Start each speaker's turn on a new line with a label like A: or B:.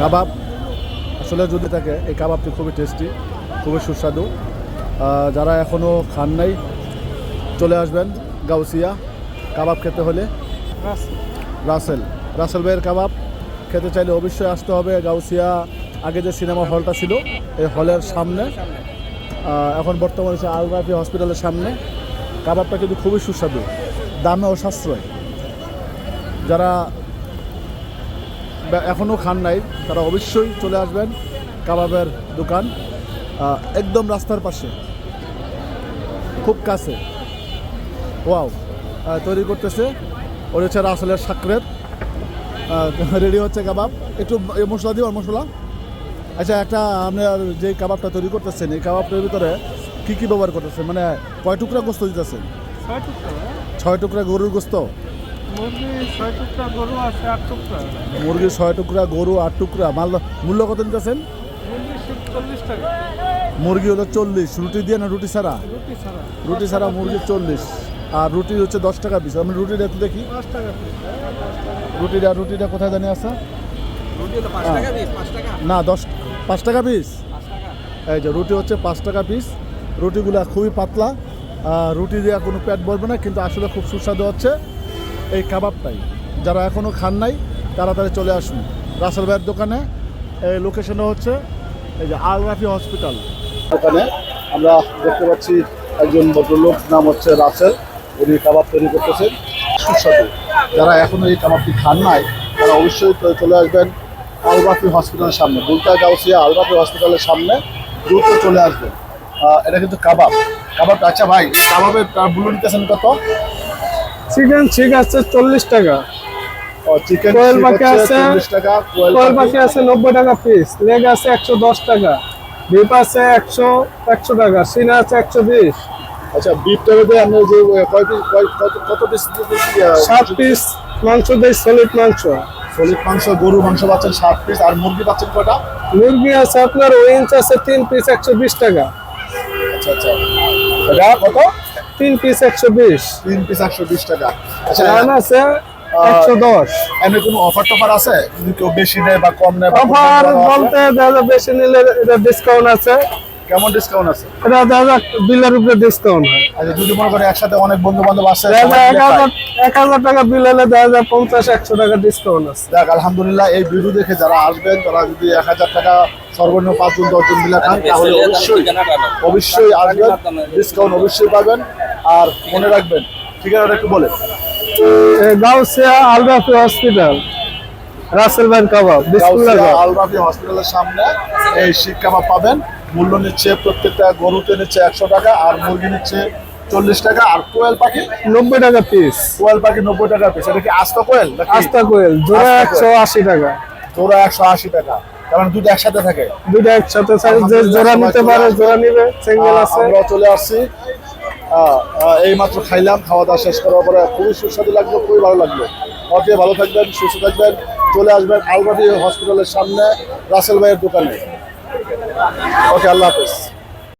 A: কাবাব আসলে যদি থাকে, এই কাবাবটি খুবই টেস্টি খুবই সুস্বাদু। যারা এখনও খান নাই, চলে আসবেন গাউসিয়া কাবাব খেতে হলে। রাসেল। রাসেল ভাইয়ের কাবাব খেতে চাইলে অবশ্যই আসতে হবে গাউসিয়া। আগে যে সিনেমা হলটা ছিল, এই হলের সামনে। এখন বর্তমানে সে আলরাফি হসপিটালের সামনে। কাবাবটা কিন্তু খুবই সুস্বাদু দামেও সাশ্রয়। যারা এখনও খান নাই তারা অবশ্যই চলে আসবেন কাবাবের দোকান একদম রাস্তার পাশে খুব কাছে। ওয়াও তৈরি করতেছে। ওর হচ্ছে রাসেলের সাকরেত রেডি হচ্ছে কাবাব। একটু মশলা দিও মশলা। আচ্ছা একটা আপনার যে কাবাবটা তৈরি করতেছেন এই কাবাবটার ভিতরে কী কী ব্যবহার করতেছেন? মানে কয় টুকরা গোস্ত দিতেছেন?
B: ছয় টুকরা
A: গরুর গোস্ত?
B: মুরগি ছয় টুকরা, গরু আট টুকরা।
A: মাল মূল্য কত নিতেছেন?
B: মুরগি
A: হলো চল্লিশ। রুটি দিয়ে না রুটি ছাড়া?
B: রুটি ছাড়া
A: মুরগি চল্লিশ। আর রুটি হচ্ছে দশ টাকা পিস আমি রুটিটা একটু দেখি। রুটিটা রুটিটা কোথায় জানি
B: টাকা
A: না, দশ পাঁচ টাকা পিস এই যে, রুটি হচ্ছে পাঁচ টাকা পিস রুটিগুলা খুবই পাতলা। রুটি দেওয়া কোনো পেট ভরবে না, কিন্তু আসলে খুব সুস্বাদু হচ্ছে। এই কাবাবটাই। যারা এখনও খান নাই তাড়াতাড়ি চলে আসুন। রাসেল ভাইয়ের দোকানে। এই লোকেশনও হচ্ছে এই যে আল রাফি হসপিটাল দোকানে আমরা দেখতে পাচ্ছি একজন ভদ্রলোক, নাম হচ্ছে রাসেল। উনি কাবাব তৈরি করতেছেন। সুস্বাদু। যারা এখনও এই কাবাবটি খান নাই, তারা অবশ্যই চলে আসবেন আলবাফি হসপিটালের সামনে। বুলতা গাউসিয়া আলবাফি হসপিটালের সামনে। দ্রুত চলে আসবেন। এটা কিন্তু কাবাব। কাবাব আচ্ছা ভাই, কাবাবের মূল্য নিতেছেন কত?
B: চিকেন ঠিক আছে চল্লিশ টাকা।
A: চিকেন
B: কোয়েল পাখি আছে,
A: টাকা কোয়েল পাখি
B: আছে নব্বই টাকা পিস লেগ আছে একশো দশ টাকা আছে একশো একশো টাকা সিনা আছে একশো বিশ।
A: আচ্ছা যে কয় পিস কত পিস
B: সাত পিস মাংস দেয় সলিড মাংস।
A: সলিড মাংস গরু মাংস পাচ্ছেন সাত পিস আর মুরগি পাচ্ছেন কটা
B: মুরগি আছে আপনার উইঞ্চ আছে তিন পিস একশো বিশ টাকা।
A: আচ্ছা আচ্ছা। এটা কত?
B: তিন পিস একশো বিশ।
A: তিন পিস একশো বিশ টাকা। আচ্ছা
B: রান আছে একশো দশ।
A: এমনি কোনো অফার টফার আছে? যদি কেউ বেশি নেয় বা কম নেয়
B: অফার বলতে বেশি নিলে এটা ডিসকাউন্ট আছে।
A: কেমন ডিসকাউন্ট আছে?
B: এটা দাদা বিলের উপরে ডিসকাউন্ট হয়।
A: আচ্ছা যদি মনে করেন একসাথে অনেক বন্ধু বান্ধব আসে
B: এক হাজার টাকা বিল হলে দাদা পঞ্চাশ একশো টাকা ডিসকাউন্ট আছে।
A: যাক আলহামদুলিল্লাহ এই ভিডিও দেখে যারা আসবেন তারা যদি এক হাজার টাকা সর্বনিম্ন পাঁচজন দশজন মিলে খান তাহলে অবশ্যই অবশ্যই আসবেন ডিসকাউন্ট অবশ্যই পাবেন। আর মনে রাখবেন ঠিকানাটা একটু বলেন।
B: গাউসিয়া আলরাফি হসপিটাল। রাসেল ভাই কাবাব
A: আলরাফি হসপিটালের সামনে এই শিক কাবাব পাবেন। মূল্য নিচ্ছে প্রত্যেকটা গরুতে নিচ্ছে একশো টাকা আর মুরগি নিচ্ছে চল্লিশ টাকা। আর কোয়েল পাখি?
B: নব্বই টাকা পিস
A: কোয়েল পাখি নব্বই টাকা পিস এটা কি আস্ত কোয়েল
B: আস্তা কোয়েল জোড়া একশো আশি টাকা।
A: জোড়া একশো আশি টাকা। কারণ দুটো একসাথে থাকে।
B: দুটো একসাথে থাকে, যে জোড়া নিতে পারে জোড়া নিবে সিঙ্গেল আছে।
A: আমরা চলে আসছি। এই মাত্র খাইলাম খাওয়া দাওয়া শেষ করার পরে খুবই সুস্বাদু লাগল খুবই ভালো লাগল। ওকে ভালো থাকবেন সুস্থ থাকবেন। চলে আসবেন আলবাটি হসপিটালের সামনে রাসেল ভাইয়ের দোকানে। ওকে আল্লাহ হাফেজ।